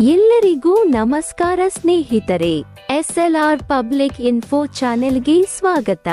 ಎಲ್ಲರಿಗೂ ನಮಸ್ಕಾರ ಸ್ನೇಹಿತರೆ, ಎಸ್ಎಲ್ಆರ್ ಪಬ್ಲಿಕ್ ಇನ್ಫೋ ಚಾನೆಲ್ಗೆ ಸ್ವಾಗತ.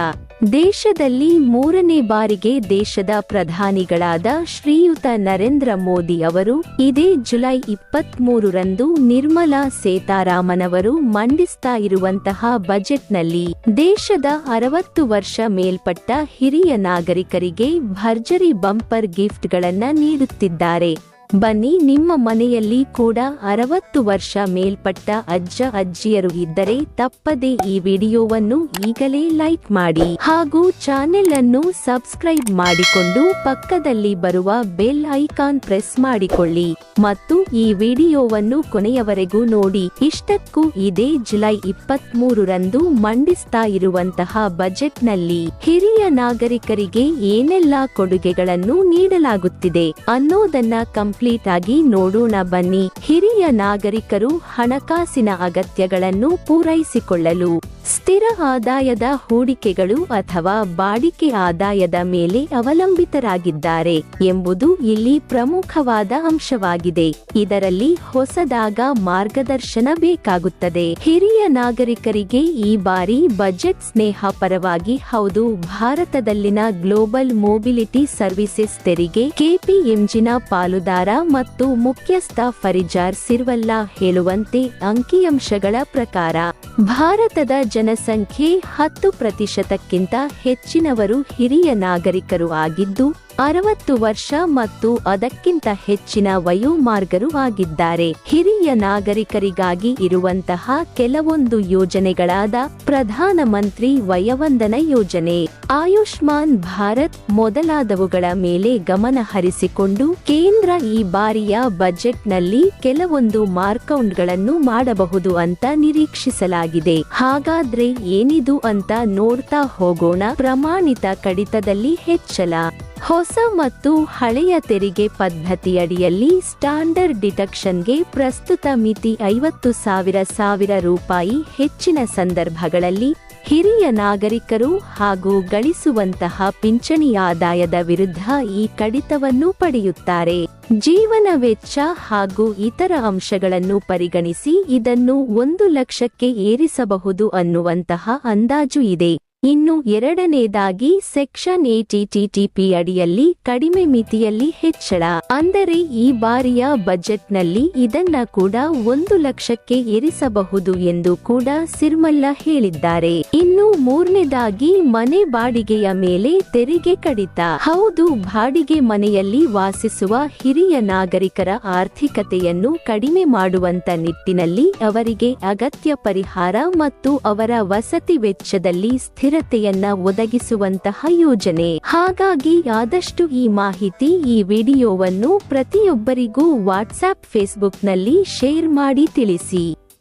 ದೇಶದಲ್ಲಿ ಮೂರನೇ ಬಾರಿಗೆ ದೇಶದ ಪ್ರಧಾನಿಗಳಾದ ಶ್ರೀಯುತ ನರೇಂದ್ರ ಮೋದಿ ಅವರು, ಇದೇ ಜುಲೈ ಇಪ್ಪತ್ಮೂರರಂದು ನಿರ್ಮಲಾ ಸೀತಾರಾಮನ್ ಅವರು ಮಂಡಿಸ್ತಾ ಇರುವಂತಹ ಬಜೆಟ್ನಲ್ಲಿ ದೇಶದ ಅರವತ್ತು ವರ್ಷ ಮೇಲ್ಪಟ್ಟ ಹಿರಿಯ ನಾಗರಿಕರಿಗೆ ಭರ್ಜರಿ ಬಂಪರ್ ಗಿಫ್ಟ್ಗಳನ್ನು ನೀಡುತ್ತಿದ್ದಾರೆ. ಬನ್ನಿ ನಿಮ್ಮ ಮನೆಯಲ್ಲಿ ಕೂಡ ಅರವತ್ತು ವರ್ಷ ಮೇಲ್ಪಟ್ಟ ಅಜ್ಜ ಅಜ್ಜಿಯರು ಇದ್ದರೆ ತಪ್ಪದೆ ಈ ವಿಡಿಯೋವನ್ನು ಈಗಲೇ ಲೈಕ್ ಮಾಡಿ ಹಾಗೂ ಚಾನೆಲ್ ಅನ್ನು ಸಬ್ಸ್ಕ್ರೈಬ್ ಮಾಡಿಕೊಂಡು ಪಕ್ಕದಲ್ಲಿ ಬರುವ ಬೆಲ್ ಐಕಾನ್ ಪ್ರೆಸ್ ಮಾಡಿಕೊಳ್ಳಿ ಮತ್ತು ಈ ವಿಡಿಯೋವನ್ನು ಕೊನೆಯವರೆಗೂ ನೋಡಿ. ಇಷ್ಟಕ್ಕೂ ಇದೇ ಜುಲೈ ಇಪ್ಪತ್ಮೂರರಂದು ಮಂಡಿಸ್ತಾ ಇರುವಂತಹ ಬಜೆಟ್ನಲ್ಲಿ ಹಿರಿಯ ನಾಗರಿಕರಿಗೆ ಏನೆಲ್ಲಾ ಕೊಡುಗೆಗಳನ್ನು ನೀಡಲಾಗುತ್ತಿದೆ ಅನ್ನೋದನ್ನ ಕಂಪ್ಲೀಟ್ ಆಗಿ ನೋಡೋಣ ಬನ್ನಿ. ಹಿರಿಯ ನಾಗರಿಕರು ಹಣಕಾಸಿನ ಅಗತ್ಯಗಳನ್ನು ಪೂರೈಸಿಕೊಳ್ಳಲು ಸ್ಥಿರ ಆದಾಯದ ಹೂಡಿಕೆಗಳು ಅಥವಾ ಬಾಡಿಕೆ ಆದಾಯದ ಮೇಲೆ ಅವಲಂಬಿತರಾಗಿದ್ದಾರೆ ಎಂಬುದು ಇಲ್ಲಿ ಪ್ರಮುಖವಾದ ಅಂಶವಾಗಿದೆ. ಇದರಲ್ಲಿ ಹೊಸದಾಗ ಮಾರ್ಗದರ್ಶನ ಬೇಕಾಗುತ್ತದೆ. ಹಿರಿಯ ನಾಗರಿಕರಿಗೆ ಈ ಬಾರಿ ಬಜೆಟ್ ಸ್ನೇಹ ಪರವಾಗಿ ಹೌದು, ಭಾರತದಲ್ಲಿನ ಗ್ಲೋಬಲ್ ಮೊಬಿಲಿಟಿ ಸರ್ವಿಸಸ್ ತೆರಿಗೆ ಕೆಪಿಎಂಜಿನ ಪಾಲುದಾರ ಮತ್ತು ಮುಖ್ಯಸ್ಥ ಫರಿಜಾರ್ ಸಿರ್ವಲ್ಲಾ ಹೇಳುವಂತೆ ಅಂಕಿಅಂಶಗಳ ಪ್ರಕಾರ, ಭಾರತದ ಜನಸಂಖ್ಯೆ ಹತ್ತು ಪ್ರತಿಶತಕ್ಕಿಂತ ಹೆಚ್ಚಿನವರು ಹಿರಿಯ ನಾಗರಿಕರು ಆಗಿದ್ದು ಅರವತ್ತು ವರ್ಷ ಮತ್ತು ಅದಕ್ಕಿಂತ ಹೆಚ್ಚಿನ ವಯೋಮಾರ್ಗರು ಆಗಿದ್ದಾರೆ. ಹಿರಿಯ ನಾಗರಿಕರಿಗಾಗಿ ಇರುವಂತಹ ಕೆಲವೊಂದು ಯೋಜನೆಗಳಾದ ಪ್ರಧಾನಮಂತ್ರಿ ವಯವಂದನ ಯೋಜನೆ, ಆಯುಷ್ಮಾನ್ ಭಾರತ್ ಮೊದಲಾದವುಗಳ ಮೇಲೆ ಗಮನ ಹರಿಸಿಕೊಂಡು ಕೇಂದ್ರ ಈ ಬಾರಿಯ ಬಜೆಟ್ನಲ್ಲಿ ಕೆಲವೊಂದು ಮಾರ್ಕೌಂಟ್ಗಳನ್ನು ಮಾಡಬಹುದು ಅಂತ ನಿರೀಕ್ಷಿಸಲಾಗಿದೆ. ಹಾಗಾದ್ರೆ ಏನಿದು ಅಂತ ನೋಡ್ತಾ ಹೋಗೋಣ. ಪ್ರಮಾಣಿತ ಕಡಿತದಲ್ಲಿ ಹೆಚ್ಚಳ ಹೊಸ ಮತ್ತು ಹಳೆಯ ತೆರಿಗೆ ಪದ್ಧತಿಯಡಿಯಲ್ಲಿ ಸ್ಟ್ಯಾಂಡರ್ಡ್ ಡಿಡಕ್ಷನ್ಗೆ ಪ್ರಸ್ತುತ ಮಿತಿ ಐವತ್ತು ಸಾವಿರ ಸಾವಿರ ರೂಪಾಯಿ ಹೆಚ್ಚಿನ ಸಂದರ್ಭಗಳಲ್ಲಿ ಹಿರಿಯ ನಾಗರಿಕರು ಹಾಗೂ ಗಳಿಸುವಂತಹ ಪಿಂಚಣಿ ಆದಾಯದ ವಿರುದ್ಧ ಈ ಕಡಿತವನ್ನು ಪಡೆಯುತ್ತಾರೆ. ಜೀವನ ವೆಚ್ಚ ಹಾಗೂ ಇತರ ಅಂಶಗಳನ್ನು ಪರಿಗಣಿಸಿ ಇದನ್ನು ಒಂದು ಲಕ್ಷಕ್ಕೆ ಏರಿಸಬಹುದು ಅನ್ನುವಂತಹ ಅಂದಾಜು ಇದೆ. ಇನ್ನು ಎರಡನೇದಾಗಿ ಸೆಕ್ಷನ್ ಎಟಿಟಿಟಿಪಿ ಅಡಿಯಲ್ಲಿ ಕಡಿಮೆ ಮಿತಿಯಲ್ಲಿ ಹೆಚ್ಚಳ. ಅಂದರೆ ಈ ಬಾರಿಯ ಬಜೆಟ್ನಲ್ಲಿ ಇದನ್ನ ಕೂಡ ಒಂದು ಲಕ್ಷಕ್ಕೆ ಏರಿಸಬಹುದು ಎಂದು ಕೂಡ ಸಿರ್ಮಲ್ಲ ಹೇಳಿದ್ದಾರೆ. ಇನ್ನು ಮೂರನೇದಾಗಿ ಮನೆ ಬಾಡಿಗೆಯ ಮೇಲೆ ತೆರಿಗೆ ಕಡಿತ. ಹೌದು, ಬಾಡಿಗೆ ಮನೆಯಲ್ಲಿ ವಾಸಿಸುವ ಹಿರಿಯ ನಾಗರಿಕರ ಆರ್ಥಿಕತೆಯನ್ನು ಕಡಿಮೆ ಮಾಡುವಂತ ನಿಟ್ಟಿನಲ್ಲಿ ಅವರಿಗೆ ಅಗತ್ಯ ಪರಿಹಾರ ಮತ್ತು ಅವರ ವಸತಿ ವೆಚ್ಚದಲ್ಲಿ ಸ್ಥಿರ ಸ್ಥಿರತೆಯನ್ನ ಒದಗಿಸುವಂತಹ ಯೋಜನೆ. ಹಾಗಾಗಿ ಆದಷ್ಟು ಈ ಮಾಹಿತಿ ಈ ವಿಡಿಯೋವನ್ನು ಪ್ರತಿಯೊಬ್ಬರಿಗೂ ವಾಟ್ಸ್ಆಪ್ ಫೇಸ್ಬುಕ್ನಲ್ಲಿ ಶೇರ್ ಮಾಡಿ ತಿಳಿಸಿ.